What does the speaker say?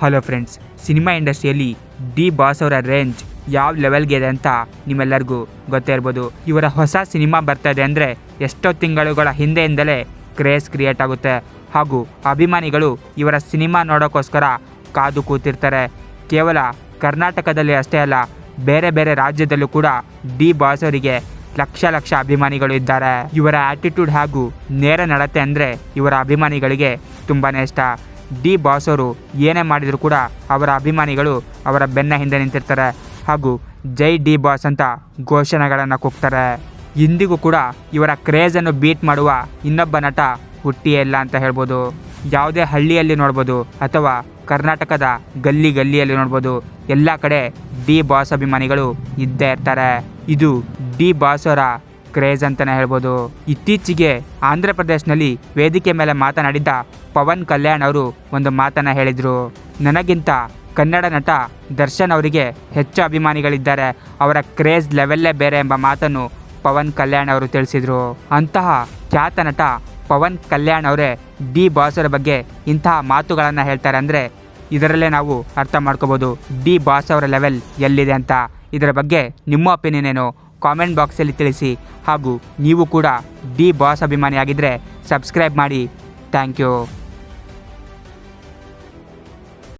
Hello friends, cinema ಇಂಡಸ್ಟ್ರಿಯಲ್ಲಿ D Boss ಅವರ range ಯಾವ ಲೆವೆಲ್ಗೆ ಇದೆ ಅಂತ ನಿಮ್ಮೆಲ್ಲರಿಗೂ ಗೊತ್ತೇ ಇರ್ಬೋದು. ಇವರ ಹೊಸ ಸಿನಿಮಾ ಬರ್ತಾ ಇದೆ ಅಂದರೆ ಎಷ್ಟೋ ತಿಂಗಳುಗಳ ಹಿಂದೆಯಿಂದಲೇ ಕ್ರೇಜ್ ಕ್ರಿಯೇಟ್ ಆಗುತ್ತೆ. ಹಾಗೂ ಅಭಿಮಾನಿಗಳು ಇವರ ಸಿನಿಮಾ ನೋಡೋಕ್ಕೋಸ್ಕರ ಕಾದು ಕೂತಿರ್ತಾರೆ. ಕೇವಲ ಕರ್ನಾಟಕದಲ್ಲಿ ಅಷ್ಟೇ ಅಲ್ಲ, ಬೇರೆ ಬೇರೆ ರಾಜ್ಯದಲ್ಲೂ ಕೂಡ ಡಿ ಬಾಸ್ ಅವರಿಗೆ ಲಕ್ಷ ಲಕ್ಷ ಅಭಿಮಾನಿಗಳು ಇದ್ದಾರೆ. ಇವರ ಆಟಿಟ್ಯೂಡ್ ಹಾಗೂ ನೇರ ನಡತೆ ಅಂದರೆ ಇವರ ಅಭಿಮಾನಿಗಳಿಗೆ ತುಂಬಾ ಇಷ್ಟ. ಡಿ ಬಾಸ್ ಏನೇ ಮಾಡಿದರೂ ಕೂಡ ಅವರ ಅಭಿಮಾನಿಗಳು ಅವರ ಬೆನ್ನ ಹಿಂದೆ ನಿಂತಿರ್ತಾರೆ ಹಾಗೂ ಜೈ ಡಿ ಬಾಸ್ ಅಂತ ಘೋಷಣೆಗಳನ್ನು ಕೂಗ್ತಾರೆ. ಇಂದಿಗೂ ಕೂಡ ಇವರ ಕ್ರೇಜನ್ನು ಬೀಟ್ ಮಾಡುವ ಇನ್ನೊಬ್ಬ ನಟ ಹುಟ್ಟಿಯೇ ಇಲ್ಲ ಅಂತ ಹೇಳ್ಬೋದು. ಯಾವುದೇ ಹಳ್ಳಿಯಲ್ಲಿ ನೋಡ್ಬೋದು ಅಥವಾ ಕರ್ನಾಟಕದ ಗಲ್ಲಿ ಗಲ್ಲಿಯಲ್ಲಿ ನೋಡ್ಬೋದು, ಎಲ್ಲ ಕಡೆ ಡಿ ಬಾಸ್ ಅಭಿಮಾನಿಗಳು ಇದ್ದೇ ಇರ್ತಾರೆ. ಇದು ಡಿ ಬಾಸ್ ಅವರ ಕ್ರೇಜ್ ಅಂತಲೇ ಹೇಳ್ಬೋದು. ಇತ್ತೀಚೆಗೆ ಆಂಧ್ರ ಪ್ರದೇಶನಲ್ಲಿ ವೇದಿಕೆ ಮೇಲೆ ಮಾತನಾಡಿದ್ದ ಪವನ್ ಕಲ್ಯಾಣ್ ಅವರು ಒಂದು ಮಾತನ್ನು ಹೇಳಿದರು. ನನಗಿಂತ ಕನ್ನಡ ನಟ ದರ್ಶನ್ ಅವರಿಗೆ ಹೆಚ್ಚು ಅಭಿಮಾನಿಗಳಿದ್ದಾರೆ. ಅವರ ಕ್ರೇಜ್ ಲೆವೆಲ್ಲೇ ಬೇರೆ ಎಂಬ ಮಾತನ್ನು ಪವನ್ ಕಲ್ಯಾಣ್ ಅವರು ತಿಳಿಸಿದರು. ಅಂತಹ ಖ್ಯಾತ ನಟ ಪವನ್ ಕಲ್ಯಾಣ್ ಅವರೇ ಡಿ ಬಾಸ್ ಅವರ ಬಗ್ಗೆ ಇಂತಹ ಮಾತುಗಳನ್ನು ಹೇಳ್ತಾರೆ ಅಂದರೆ ಇದರಲ್ಲೇ ನಾವು ಅರ್ಥ ಮಾಡ್ಕೋಬೋದು. ಡಿ ಬಾಸ್ ಅವರ ಲೆವೆಲ್ ಎಲ್ಲಿದೆ ಅಂತ. ಇದರ ಬಗ್ಗೆ ನಿಮ್ಮ ಒಪಿನಿಯನ್ ಏನು? ಕಾಮೆಂಟ್ ಬಾಕ್ಸಲ್ಲಿ ತಿಳಿಸಿ. ಹಾಗೂ ನೀವು ಕೂಡ ಡಿ ಬಾಸ್ ಅಭಿಮಾನಿಯಾಗಿದ್ದರೆ ಸಬ್ಸ್ಕ್ರೈಬ್ ಮಾಡಿ. Thank you